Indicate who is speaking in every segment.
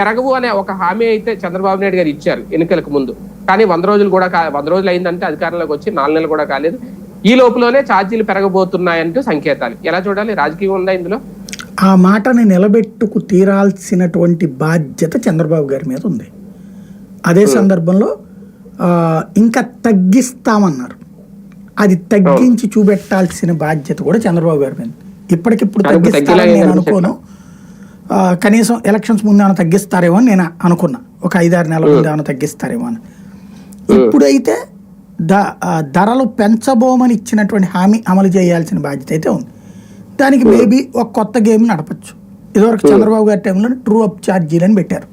Speaker 1: పెరగవు అనే ఒక హామీ అయితే చంద్రబాబు నాయుడు గారు ఇచ్చారు ఎన్నికలకు ముందు. కానీ వంద రోజులు కూడా వంద రోజులు అయిందంటే అధికారంలోకి వచ్చి నాలుగు నెలలు కూడా కాలేదు. ఈ లోపులోనే ఛార్జీలు పెరగబోతున్నాయంటూ సంకేతాలు. ఎలా చూడాలి? రాజకీయం ఉందా ఇందులో?
Speaker 2: ఆ మాటని నిలబెట్టుకు తీరాల్సినటువంటి బాధ్యత చంద్రబాబు గారి మీద ఉంది. అదే సందర్భంలో ఆ, ఇంకా తగ్గిస్తామన్నారు. అది తగ్గించి చూపెట్టాల్సిన బాధ్యత కూడా చంద్రబాబు గారి మీద ఇప్పటికిప్పుడు
Speaker 1: తగ్గేలా
Speaker 2: నేను అనుకోను. కనీసం ఎలక్షన్స్ ముందు ఏమైనా తగ్గిస్తారేమో అని నేను అనుకున్నా. ఒక ఐదారు నెలల ముందు ఏమైనా తగ్గిస్తారేమో అని. ఇప్పుడైతే ద ధరలు పెంచబోమని ఇచ్చినటువంటి హామీ అమలు చేయాల్సిన బాధ్యత అయితే ఉంది. దానికి మేబీ ఒక కొత్త గేమ్ నడపచ్చు. ఇదివరకు చంద్రబాబు గారి టైంలో ట్రూ అప్ ఛార్జీలని పెట్టారు.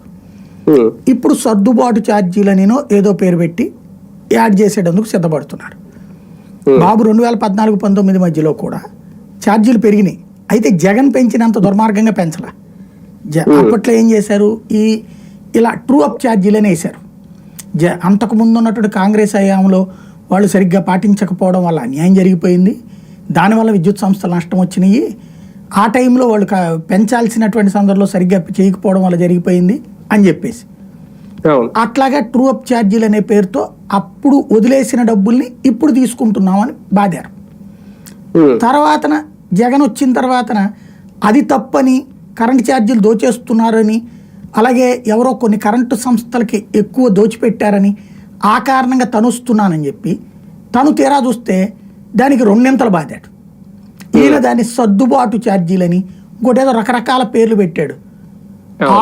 Speaker 2: ఇప్పుడు సర్దుబాటు ఛార్జీలనినో ఏదో పేరు పెట్టి యాడ్ చేసేటందుకు సిద్ధపడుతున్నారు. బాబు రెండు వేల పద్నాలుగు పంతొమ్మిది మధ్యలో కూడా ఛార్జీలు పెరిగినాయి. అయితే జగన్ పెంచినంత దుర్మార్గంగా పెంచలా. అప్పట్లో ఏం చేశారు? ఈ ఇలా ట్రూ అప్ ఛార్జీలని వేశారు. జ అంతకు ముందు ఉన్నటువంటి కాంగ్రెస్ హయాంలో వాళ్ళు సరిగ్గా పాటించకపోవడం వల్ల అన్యాయం జరిగిపోయింది. దానివల్ల విద్యుత్ సంస్థలు నష్టం వచ్చినాయి. ఆ టైంలో వాళ్ళు పెంచాల్సినటువంటి సందర్భంలో సరిగ్గా చేయకపోవడం వల్ల జరిగిపోయింది అని చెప్పేసి. అట్లాగా ట్రూ అప్ ఛార్జీలు అనే పేరుతో అప్పుడు వదిలేసిన డబ్బుల్ని ఇప్పుడు తీసుకుంటున్నామని బాధారు తర్వాతన జగన్ వచ్చిన తర్వాతన అది తప్పని కరెంట్ ఛార్జీలు దోచేస్తున్నారని అలాగే ఎవరో కొన్ని కరెంటు సంస్థలకి ఎక్కువ దోచిపెట్టారని ఆ కారణంగా తనుస్తున్నానని చెప్పి తను తీరా చూస్తే దానికి రెండింతలు బాధాడు ఈయన దాన్ని సర్దుబాటు ఛార్జీలని ఇంకోటి ఏదో రకరకాల పేర్లు పెట్టాడు.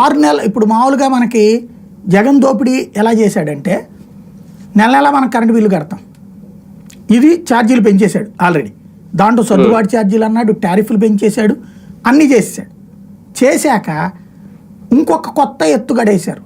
Speaker 2: ఆరు నెలలు ఇప్పుడు మామూలుగా మనకి జగన్ దోపిడీ ఎలా చేశాడంటే నెల నెల మనం కరెంట్ బిల్లు కడతాం. ఇది ఛార్జీలు పెంచేశాడు ఆల్రెడీ. దాంట్లో సర్దుబాటు ఛార్జీలు అన్నాడు టారిఫ్లు పెంచేశాడు అన్నీ చేసేసాడు చేశాక ఇంకొక కొత్త ఎత్తుగడేశారు